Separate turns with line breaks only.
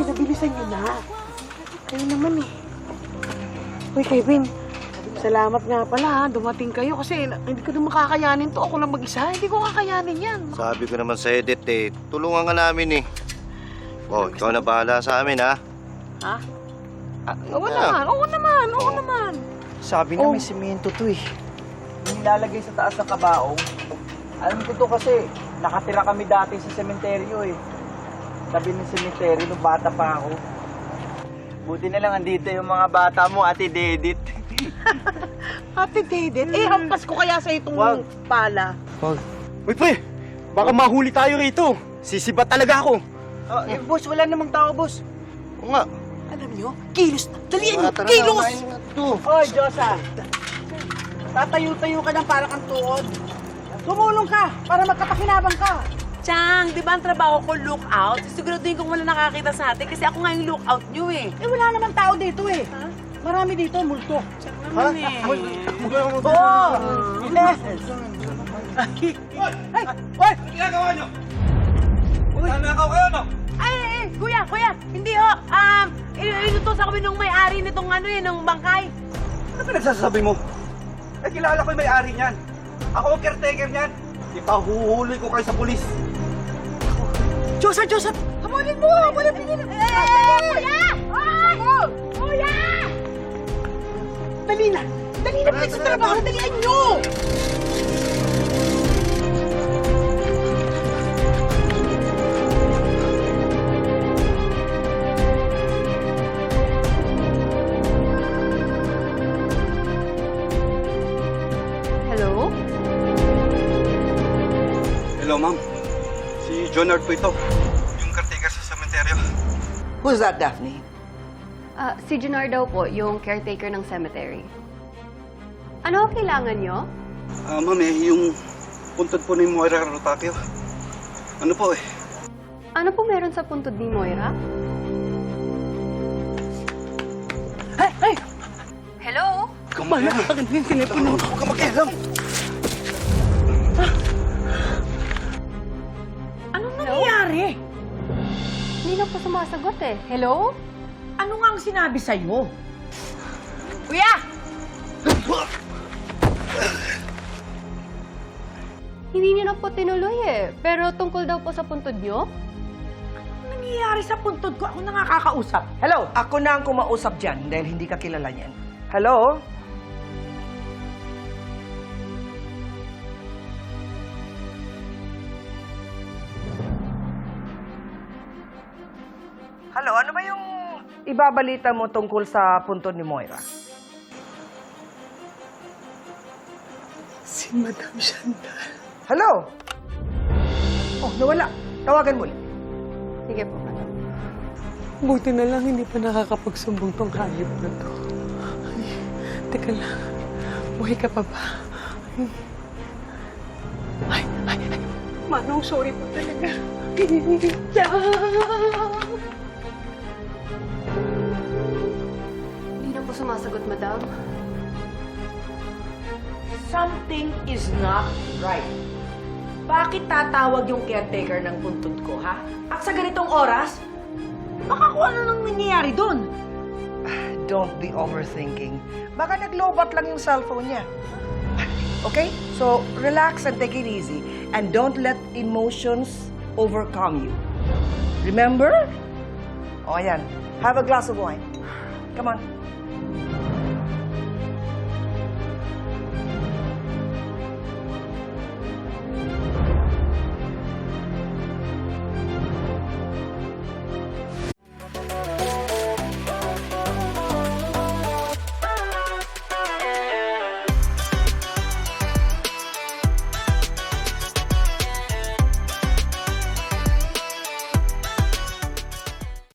pinabilisan nyo na. Kayo naman eh. Uy, Kevin, salamat nga pala ha. Dumating kayo kasi na- hindi ko naman kakayanin to. Ako lang mag-isa. Hindi ko kakayanin yan.
Sabi ko naman sa Edith eh, tulungan ka namin eh. Oh, ikaw na bahala sa amin ha.
Ha?
Ah,
Oo naman, oo naman, oo naman.
Sabi na
Oh.
may simento to eh. Yung nilalagay sa taas ng kabaong. Alam ko to kasi nakatira kami dati sa sementeryo eh. Tabi ng sementeryo nung bata pa ako. Buti na lang andito yung mga bata mo, Ate Dedit.
Ate David, eh, hampas ko kaya sa itong
Wag.
pala.
Uy, pre! Baka mahuli tayo rito. Sisibat talaga ako.
Oh, eh, boss, wala namang tao, boss.
Oo nga.
Alam nyo, kilos na. Dalian
na,
kilos!
kumain na to.
Hoy, Diyosa! Tatayo-tayo ka ng para kang tuod. Tumulong ka para magkapakinabang ka.
Chang, di ba ang trabaho ko lookout? Siguraduhin kong wala nakakita sa atin kasi ako nga yung lookout nyo eh.
Eh, wala naman tao dito eh. Marami dito, multo.
Chang naman eh.
Oo! Yes!
Ay, ay, ay, kuya, kuya, hindi ho. Um, in- inutos ako nung may-ari nitong ano eh, ng bangkay.
Ano pinagsasabi mo? Eh, kilala ko yung may-ari niyan. Ako ang caretaker niyan. Ipahuhuli ko kayo sa pulis.
Diyosa, Diyosa! Hamulin mo! Hamulin mo! Eh! Kuya! Ay! Kuya! Dali na! Dali na, please, sa trabaho! Dalian nyo!
Hello,
ma'am. Si Jonard po ito. Yung caretaker sa cementerio.
Who's that, Daphne?
Ah, si Junar daw po, yung caretaker ng cemetery. Ano ang kailangan nyo?
Ah, ma'am eh, yung puntod po ni Moira Rotakio. Ano po eh?
Ano po meron sa puntod ni Moira?
Ay! Ay!
Hello?
Kumala ka akin yung telepono.
Huwag ka makialam.
Sumasagot eh. Hello?
Ano nga ang sinabi sa'yo?
Kuya!
Hindi niyo na po tinuloy eh. Pero tungkol daw po sa puntod nyo?
Anong nangyayari sa puntod ko? Ako na nga kakausap. Hello?
Ako na ang kumausap dyan dahil hindi ka kilala niyan. Hello? Hello, ano ba yung ibabalita mo tungkol sa puntod ni Moira?
Si Madam Chantal.
Hello? Oh, nawala. Tawagan mo. ulit.
Sige po, madam.
Buti na lang hindi pa nakakapagsumbong tong hayop na to. Ay, teka lang. Buhay ka pa ba? Ay, ay, ay. Manong, sorry po talaga.
Hindi po sumasagot, madam.
Something is not right. Bakit tatawag yung caretaker ng puntod ko, ha? At sa ganitong oras?
Baka kung ano nang nangyayari doon.
Don't be overthinking. Baka naglobat lang yung cellphone niya. Okay? So, relax and take it easy. And don't let emotions overcome you. Remember? O, ayan. Have a glass of wine. Come on.